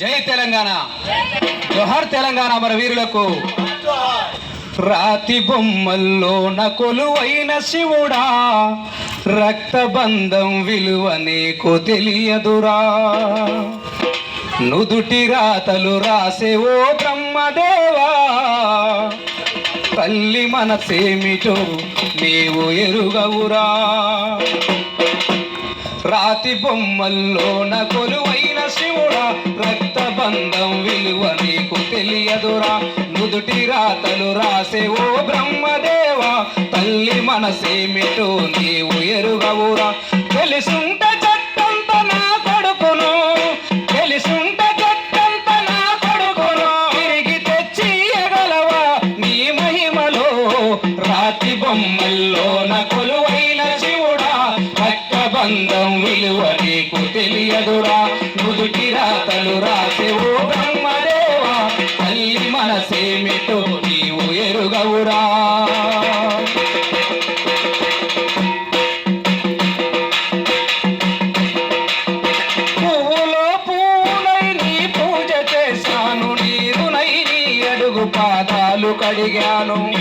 జై తెలంగాణ. జోహార్ తెలంగాణ మన వీరులకు. రాతి బొమ్మల్లో నకొలువైన శివుడా రక్తబంధం విలువ నీకు తెలియదురా. నుదుటి రాతలు రాసే ఓ బ్రహ్మదేవా తల్లి మనసేమిటో నీవు ఎరుగవురా. రాతి బొమ్మల్లోన కొలువైన శివుడా రక్తబంధం విలువ నీకు తెలియదురా. నుదుటి రాతలు రాసే ఓ బ్రహ్మదేవా. తల్లి మనసేమిటో నీవు ఎరుగవురా. తెలుసుంట చట్టంత నా కొడుకును. తెలుసుంట చట్టంత నా కొడుకును. తిరిగి తెచ్చి ఎగలవా నీ మహిమలో. రాతి బొమ్మల్లో నకులు రక్తబంధం విలువ నీకు తెలియదురా. నుదుటి రాతలు రాసే ఓ బ్రహ్మదేవా. తల్లి మనసేమిటో నీవు ఎరుగవురా. పువ్వులో పాదాలు కడిగాను.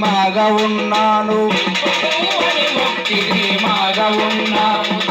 మాగా ఉన్నాను. నీవని మాగా ఉన్నాను.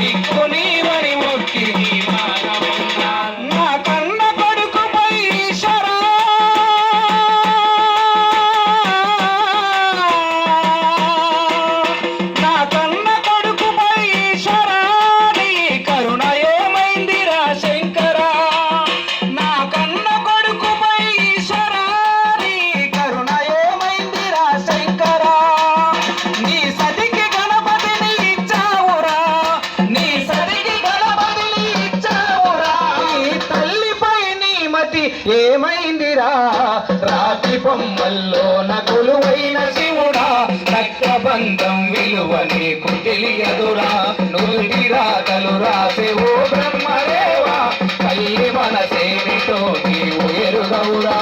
ఏమైందిరా రాతి బొమ్మల్లో నకులువైన శివుడా రక్తబంధం విలువ నీకు తెలియదురా. నుదుటి రాతలు రాసే ఓ బ్రహ్మదేవా తల్లి మనసేమిటో నీవు ఎరుగవురా.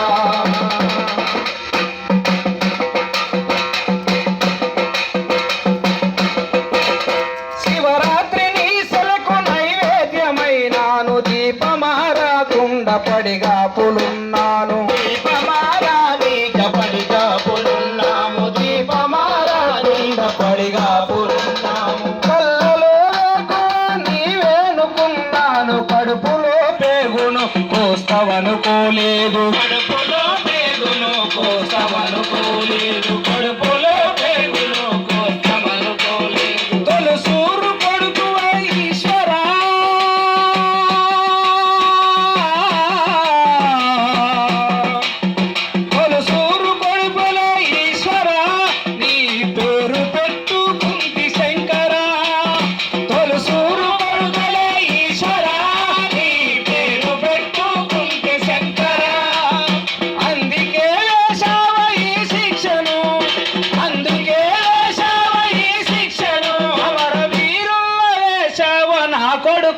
పడిగా పులున్నాను పడిగా పులున్నాము దీపమారాధిక పడిగా పులున్నాము కళ్ళలో నీవేనుకున్నాను కడుపులో పేగును కోస్తవనుకోలేదు. కడుపులో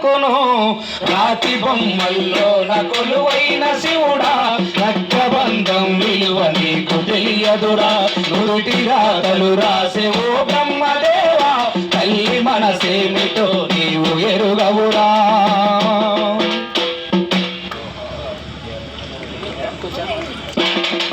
కొను. రాతి బొమ్మల్లో నకులువైన శివుడా రక్తబంధం విలువ నీకు తెలియదురా. నుటి రాతలు రాసే ఓ బ్రహ్మదేవా తల్లి మనసేమిటో నీవు ఎరుగవురా. ఆడ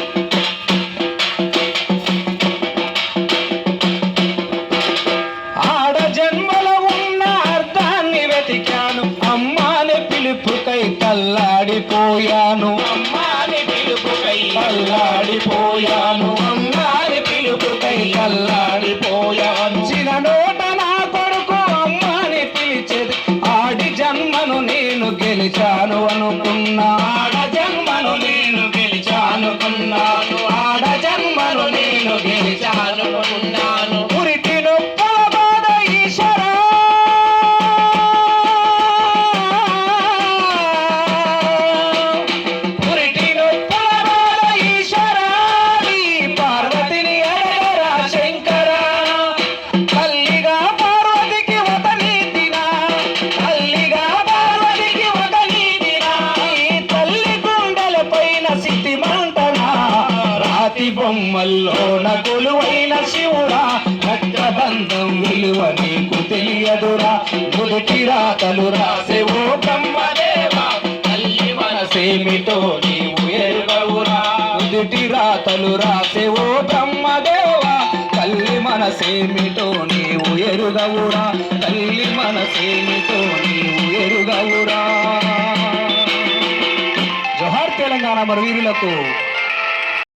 బొమ్మల్లోన కొలువైన శివుడా రక్తబంధం విలువ నీకు తెలియదురా. నుదుటి రాతలు రాసే ఓ బ్రహ్మదేవా తల్లి మనసేమిటో నీవు ఎరుగవురా. నుదుటి రాతలు రాసే ఓ బ్రహ్మదేవా తల్లి మనసేమిటో నీవు ఎరుగవురా. తల్లి మనసేమిటో నీవు ఎరుగవురా. జోహార్ తెలంగాణ మరవీరులకు